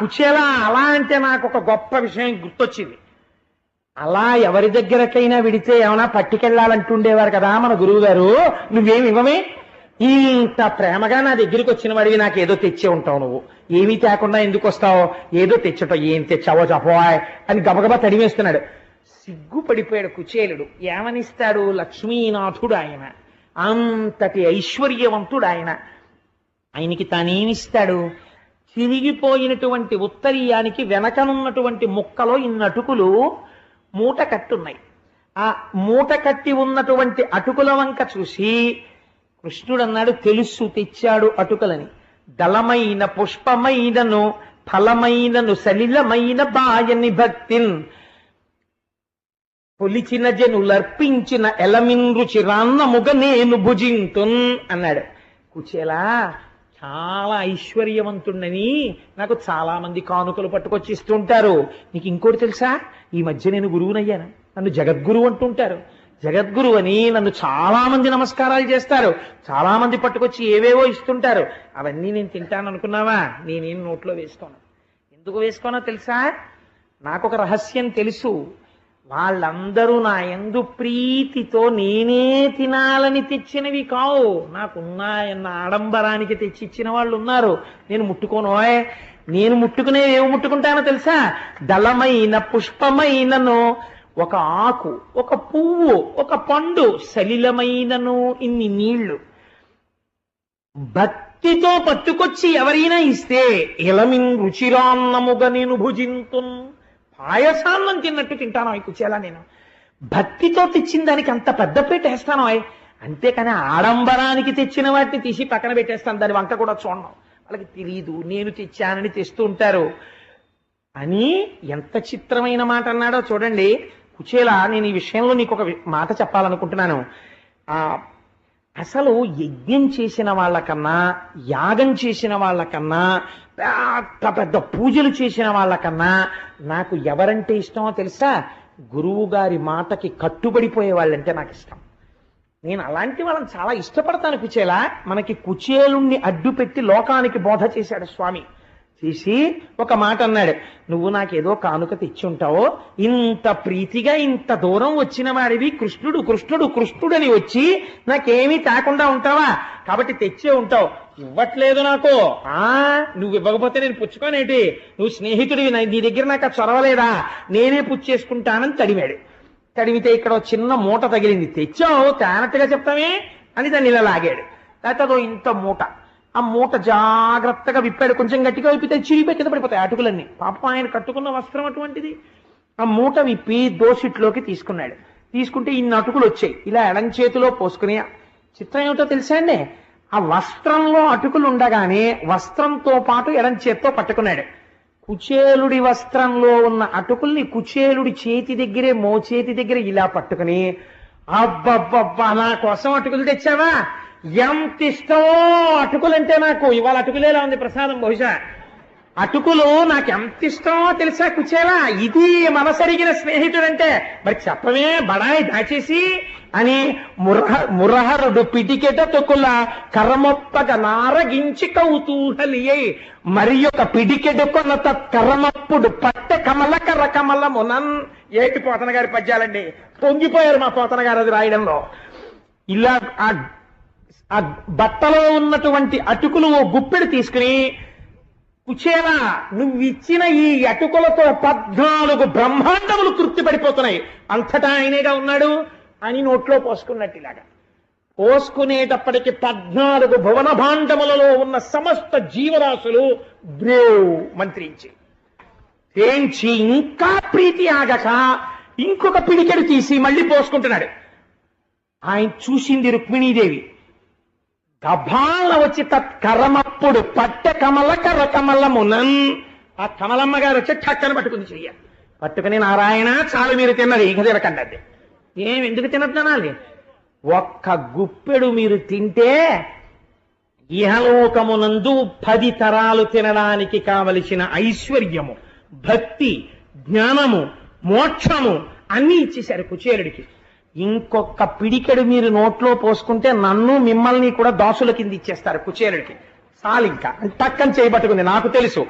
కుచేలా అలా అంటే నాకు ఒక గొప్ప విషయం గుర్తొచ్చింది. అలా ఎవరి దగ్గరకైనా విడితే ఏమైనా పట్టుకెళ్ళాలంటుండేవారు కదా మన గురువు గారు నువ్వేమి ఇవ్వమే? ఇంత ప్రేమగా నా దగ్గరికి వచ్చిన వాడివి నాకు ఏదో తెచ్చే ఉంటావు నువ్వు. ఏమీ తేకుండా ఎందుకు వస్తావు? ఏదో తెచ్చుంటావు ఏం తెచ్చావో చెప్పవాయ్ అని గబగబా తడివేస్తున్నాడు సిగ్గుపడిపోయాడు కుచేలుడు. ఏమనిస్తాడు? లక్ష్మీనాథుడు ఆయన అంతటి ఐశ్వర్యవంతుడు ఆయన ఆయనకి తానేమిస్తాడు? చిరిగిపోయినటువంటి ఉత్తరీయానికి వెనకనున్నటువంటి ముక్కలో ఇన్ని అటుకులు మూట కట్టున్నాయి ఆ మూట కట్టి ఉన్నటువంటి అటుకుల వంక చూసి కృష్ణుడు అన్నాడు తెలుసు తెచ్చాడు అటుకలని. దళమైన పుష్పమైనను ఫలమైనను సలిలమైన బాయని భక్తిన్. పొలిచిన జనులర్పించిన ఎలమిన్రు చిరాన్నముగ నేను భుజింతున్ అన్నాడు. కుచేలా చాలా ఐశ్వర్యవంతుణ్ణని నాకు చాలా మంది కానుకలు పట్టుకొచ్చి ఇస్తుంటారు నీకు ఇంకోటి తెలుసా? ఈ మధ్య నేను గురువునయ్యాను. నన్ను జగద్గురువు అంటుంటారు. జగద్గురు అని నన్ను చాలా మంది నమస్కారాలు చేస్తారు. చాలా మంది పట్టుకొచ్చి ఏవేవో ఇస్తుంటారు. అవన్నీ నేను తింటాను అనుకున్నావా? నేనేం నోట్లో వేసుకోను. ఎందుకు వేసుకోనో తెలుసా? నాకు ఒక రహస్యం తెలుసు. వాళ్ళందరూ నా ఎందు ప్రీతితో నేనే తినాలని తెచ్చినవి కావు. నాకున్నాయన్న ఆడంబరానికి తెచ్చి ఇచ్చిన వాళ్ళు ఉన్నారు నేను ముట్టుకోనోయ్. నేను ముట్టుకునే ఏమి ముట్టుకుంటానో తెలుసా? దళమైన పుష్పమైనను ఒక ఆకు ఒక పువ్వు ఒక పండు సలిలమైనను ఇన్ని నీళ్ళు. భక్తితో పట్టుకొచ్చి ఎవరైనా ఇస్తే ఇలమిన్ రుచిరాన్నముగా నేను భుజింతున్. పాయసాన్నం తిన్నట్టు తింటాను అవి కుచేలా నేను. భక్తితో తెచ్చిన దానికి అంత పెద్ద పీట వేస్తాను అయ్ అంతేకాని ఆడంబరానికి తెచ్చిన వాటిని తీసి పక్కన పెట్టేస్తాను. దాని వంక కూడా చూడడం వాళ్ళకి తెలియదు నేను తెచ్చానని తెస్తూ ఉంటారు. అని ఎంత చిత్రమైన మాట అన్నాడో చూడండి. కుచేలా నేను ఈ విషయంలో నీకు ఒక మాట చెప్పాలనుకుంటున్నాను. ఆ అసలు యజ్ఞం చేసిన వాళ్ళకన్నా యాగం చేసిన వాళ్ళకన్నా పెద్ద పెద్ద పూజలు చేసిన వాళ్ళకన్నా నాకు ఎవరంటే ఇష్టమో తెలుసా? గురువు గారి మాటకి కట్టుబడిపోయే వాళ్ళంటే నాకు ఇష్టం. నేను అలాంటి వాళ్ళని చాలా ఇష్టపడతాను కుచేలా. మనకి కుచేలుణ్ణి అడ్డు పెట్టి లోకానికి బోధ చేశాడు స్వామి. చేసి ఒక మాట అన్నాడు. నువ్వు నాకేదో కానుక తెచ్చి ఉంటావో ఇంత ప్రీతిగా ఇంత దూరం వచ్చిన వాడివి కృష్ణుడు కృష్ణుడు కృష్ణుడని వచ్చి నాకేమీ తాకుండా ఉంటావా? కాబట్టి తెచ్చే ఉంటావు. ఇవ్వట్లేదు నాకు. ఆ నువ్వు ఇవ్వకపోతే నేను పుచ్చుకోనేటి? నువ్వు స్నేహితుడివి నీ దగ్గర నాకు ఆ చొరవలేదా? నేనే పుచ్చేసుకుంటానని తడివాడు తడివితే ఇక్కడ చిన్న మూట తగిలింది. తెచ్చావు తేనట్టుగా చెప్తామే అని దాన్ని ఇలా లాగాడు. లేకపోతే ఇంత మూట ఆ మూట జాగ్రత్తగా విప్పాడు. కొంచెం గట్టిగా విప్పితే చిరిగిపోయి కింద పడిపోతాయి అటుకులన్నీ. పాపం ఆయన కట్టుకున్న వస్త్రం అటువంటిది. ఆ మూట విప్పి దోసిట్లోకి తీసుకున్నాడు. తీసుకుంటే ఇన్ని అటుకులు వచ్చాయి. ఇలా ఎడం చేతిలో పోసుకుని చిత్రం ఏమిటో తెలుసా అండి? ఆ వస్త్రంలో అటుకులు ఉండగానే వస్త్రంతో పాటు ఎడం చేత్తో పట్టుకున్నాడు. కుచేలుడి వస్త్రంలో ఉన్న అటుకుల్ని కుచేలుడి చేతి దగ్గరే మోచేతి దగ్గర ఇలా పట్టుకుని అబ్బబ్బబ్బా నా కోసం అటుకులు తెచ్చావా? ఎంత ఇష్టమో అటుకులంటే నాకు ఇవాళ అటుకులేలా ఉంది ప్రసాదం బహుశా. అటుకులు నాకు ఎంత ఇష్టమో తెలుసా కుచేలా ఇది మనసరిగిన స్నేహితుడంటే. మరి చెప్పమే బడాయి దాచేసి అని మురహ మురహరుడు పిటికెట తొక్కుల కర్రమొప్పగ నారగించి కౌతూహలియై మరి ఒక పిడికెడు కొన్న కర్రమప్పుడు పట్టె కమల కర్ర కమలమునన్ ఏటి పోతన గారి పద్యాలండి? పొంగిపోయారు మా పోతన గారు అది రాయడంలో. ఇలా ఆ ఆ బట్టలో ఉన్నటువంటి అటుకులు ఓ గుప్పెడు తీసుకుని కుచేలా నువ్విచ్చిన ఈ అటుకులతో పద్నాలుగు బ్రహ్మాండములు తృప్తి పడిపోతున్నాయి అంతటా ఆయనేగా ఉన్నాడు? అని నోట్లో పోసుకున్నట్టు ఇలాగా. పోసుకునేటప్పటికి పద్నాలుగు భువన భాండములలో ఉన్న సమస్త జీవరాశులు బ్రేవ్ మంత్రించి. తేంచి ఇంకా ప్రీతి ఆగక ఇంకొక పిడికెడు తీసి మళ్ళీ పోసుకుంటున్నాడు. ఆయన చూసింది రుక్మిణీదేవి. గభాల వచ్చి తత్ కరమప్పుడు పట్టె కమల కర్ర కమలమునన్. ఆ కమలమ్మ గారు వచ్చి చక్కని పట్టుకుంది చెయ్య. పట్టుకుని నారాయణ చాలు మీరు తిన్నది ఇక తినకండి ఏం ఎందుకు తినట్లనాలి ఒక్క గుప్పెడు మీరు తింటే ఇహలోకమునందు పది తరాలు తినడానికి కావలసిన ఐశ్వర్యము భక్తి జ్ఞానము మోక్షము అన్ని ఇచ్చేశారు కుచేరుడికి ఇంకొక పిడికెడు మీరు నోట్లో పోసుకుంటే నన్ను మిమ్మల్ని కూడా దాసుల కింద ఇచ్చేస్తారు కుచేరుడికి. చాలింకా టక్కని చేయబట్టుకుంది నాకు తెలుసు.